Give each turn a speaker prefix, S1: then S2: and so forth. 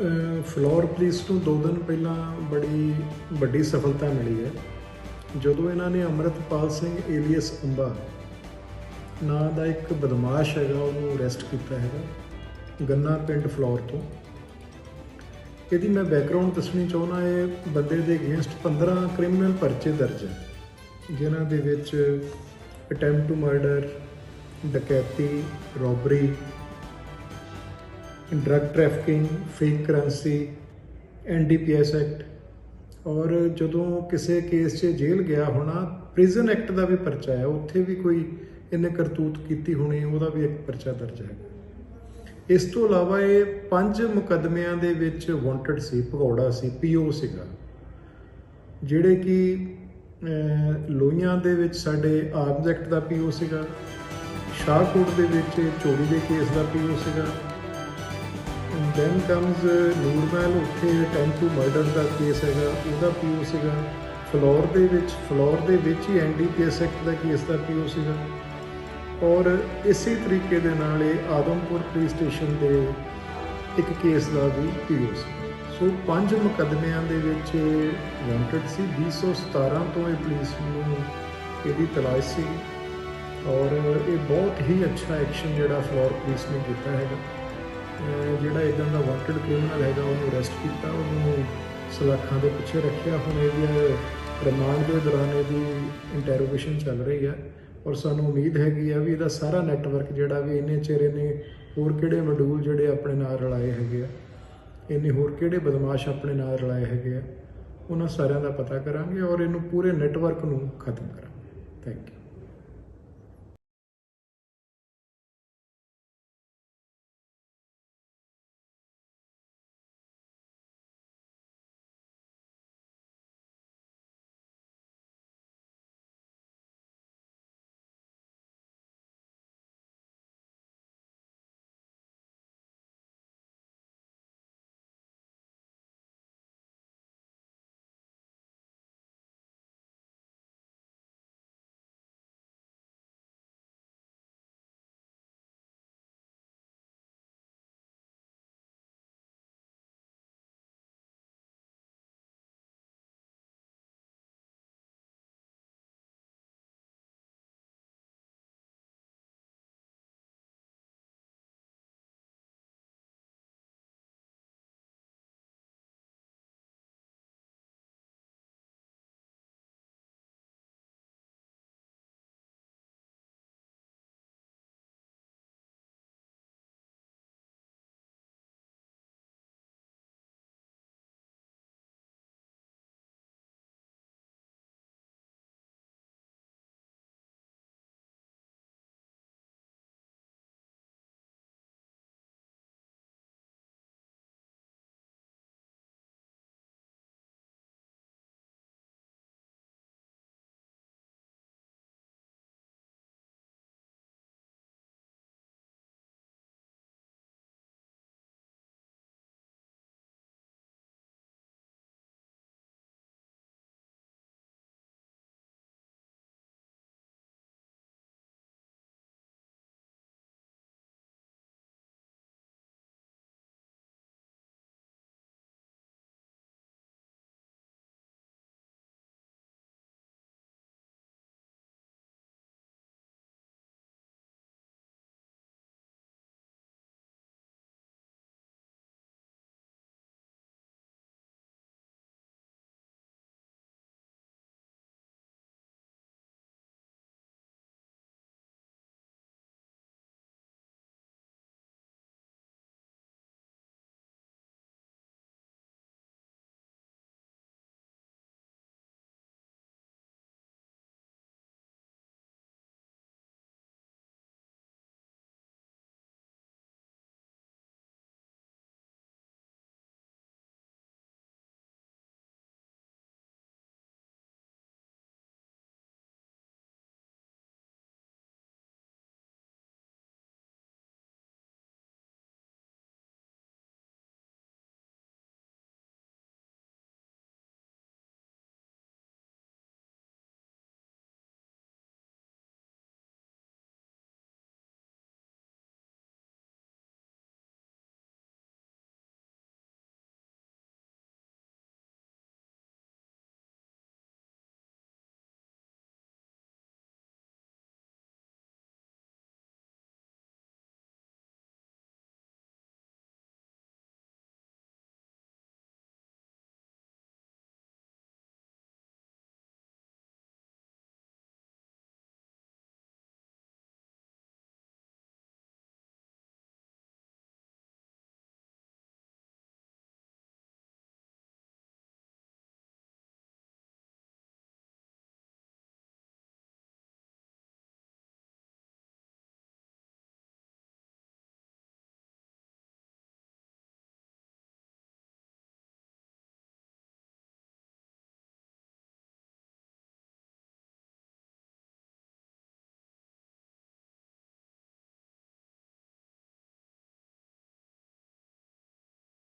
S1: ਅਹ, floor police ਨੂੰ ਦੋ ਦਿਨ ਪਹਿਲਾਂ ਬੜੀ ਵੱਡੀ ਸਫਲਤਾ ਮਿਲੀ ਹੈ। ਜਦੋਂ ਇਹਨਾਂ ਨੇ ਅਮਰਤਪਾਲ ਸਿੰਘ ਏਲੀਅਸ ਅੰਬਾ ਨਾਂ ਦਾ ਇੱਕ ਬਦਮਾਸ਼ ਹੈਗਾ, ਉਹਨੂੰ ਅਰੈਸਟ ਕੀਤਾ ਹੈਗਾ, ਗੰਨਾ ਪਿੰਡ ਫਲੋਰ ਤੋਂ। ਇਹਦੀ ਮੈਂ ਬੈਕਗ੍ਰਾਉਂਡ ਦੱਸਣੀ ਚਾਹੁੰਦਾ, ਇਹ ਬੰਦੇ ਦੇ ਅਗੇਂਸਟ 15 ਕ੍ਰਿਮੀਨਲ ਪਰਚੇ ਦਰਜ ਹੈ, ਜਿਨ੍ਹਾਂ ਦੇ ਵਿੱਚ ਅਟੈਂਪਟ ਟੂ ਮਰਡਰ ਡਕੈਤੀ robbery drug trafficking fake currency NDPS act ਔਰ ਜਦੋਂ ਕਿਸੇ ਕੇਸ 'ਚ ਜੇਲ੍ਹ ਗਿਆ ਹੋਣਾ ਪ੍ਰਿਜ਼ਨ ਐਕਟ ਦਾ ਵੀ ਪਰਚਾ ਹੈ। ਉੱਥੇ ਵੀ ਕੋਈ ਇਹਨੇ ਕਰਤੂਤ ਕੀਤੀ ਹੋਣੀ, ਉਹਦਾ ਵੀ ਇੱਕ ਪਰਚਾ ਦਰਜ ਹੈ। ਇਸ ਤੋਂ ਇਲਾਵਾ ਇਹ ਪੰਜ ਮੁਕੱਦਮਿਆਂ ਦੇ ਵਿੱਚ ਵਾਂਟਡ ਸੀ, ਭਗੌੜਾ ਸੀ ਪੀਓ ਸੀਗਾ। ਜਿਹੜੇ ਕਿ ਲੋਹੀਆਂ ਦੇ ਵਿੱਚ ਸਾਡੇ ਆਰਮਸ ਐਕਟ ਦਾ ਪੀਓ ਸੀਗਾ। ਸ਼ਾਹਕੋਟ ਦੇ ਵਿੱਚ ਚੋਰੀ ਦੇ ਕੇਸ ਦਾ ਪੀਓ ਸੀਗਾ। ਦੈਨ ਕਮਸ ਨੂਰਮਹਿਲ ਉੱਥੇ ਅਟੈਂਪਟ ਟੂ ਮਰਡਰ ਦਾ ਕੇਸ ਹੈਗਾ। ਉਹਦਾ ਪੀਓ ਸੀਗਾ? ਫਲੋਰ ਦੇ ਵਿੱਚ ਫਲੋਰ ਦੇ ਵਿੱਚ ਹੀ ਐਨਡੀਪੀਐਸ ਐਕਟ ਦਾ ਕੇਸ ਦਾ ਪੀਓ ਸੀਗਾ? ਔਰ ਇਸੇ ਤਰੀਕੇ ਦੇ ਨਾਲ ਇਹ ਆਦਮਪੁਰ ਪੁਲਿਸ ਸਟੇਸ਼ਨ ਦੇ ਇੱਕ ਕੇਸ ਦਾ ਵੀ ਪੀਓ ਸੀ। ਸੋ ਪੰਜ ਮੁਕੱਦਮਿਆਂ ਦੇ ਵਿੱਚ ਵਾਂਟਡ ਸੀ। 2017 ਤੋਂ ਇਹ ਪੁਲਿਸ ਨੂੰ ਇਹਦੀ ਤਲਾਸ਼ ਸੀ। ਔਰ ਇਹ ਬਹੁਤ ਹੀ ਅੱਛਾ ਐਕਸ਼ਨ ਜਿਹੜਾ ਫਲੋਰ ਪੁਲਿਸ ਨੇ ਕੀਤਾ ਹੈਗਾ। ਜਿਹੜਾ ਇਦਾਂ ਦਾ ਵਾਂਟਡ ਕ੍ਰਿਮੀਨਲ ਹੈਗਾ, ਉਹਨੂੰ ਅਰੈਸਟ ਕੀਤਾ, ਉਹਨੂੰ ਸਲਾਖਾਂ ਦੇ ਪਿੱਛੇ ਰੱਖਿਆ। ਹੁਣ ਇਹਦੀ ਰਿਮਾਂਡ ਦੇ ਦੌਰਾਨ ਇਹਦੀ ਇੰਟਰੋਗੇਸ਼ਨ ਚੱਲ ਰਹੀ ਹੈ। ਔਰ ਸਾਨੂੰ ਉਮੀਦ ਹੈਗੀ ਆ ਵੀ ਇਹਦਾ ਸਾਰਾ ਨੈਟਵਰਕ ਜਿਹੜਾ ਵੀ ਇਹਨੇ ਚਿਹਰੇ ਨੇ ਹੋਰ ਕਿਹੜੇ ਮੋਡਿਊਲ ਜਿਹੜੇ ਆਪਣੇ ਨਾਲ ਰਲਾਏ ਹੈਗੇ ਆ ਇਹਨੇ ਹੋਰ ਕਿਹੜੇ ਬਦਮਾਸ਼ ਆਪਣੇ ਨਾਲ ਰਲਾਏ ਹੈਗੇ ਆ, ਉਹਨਾਂ ਸਾਰਿਆਂ ਦਾ ਪਤਾ ਕਰਾਂਗੇ ਔਰ ਇਹਨੂੰ ਪੂਰੇ ਨੈਟਵਰਕ ਨੂੰ ਖਤਮ ਕਰਾਂਗੇ। Thank you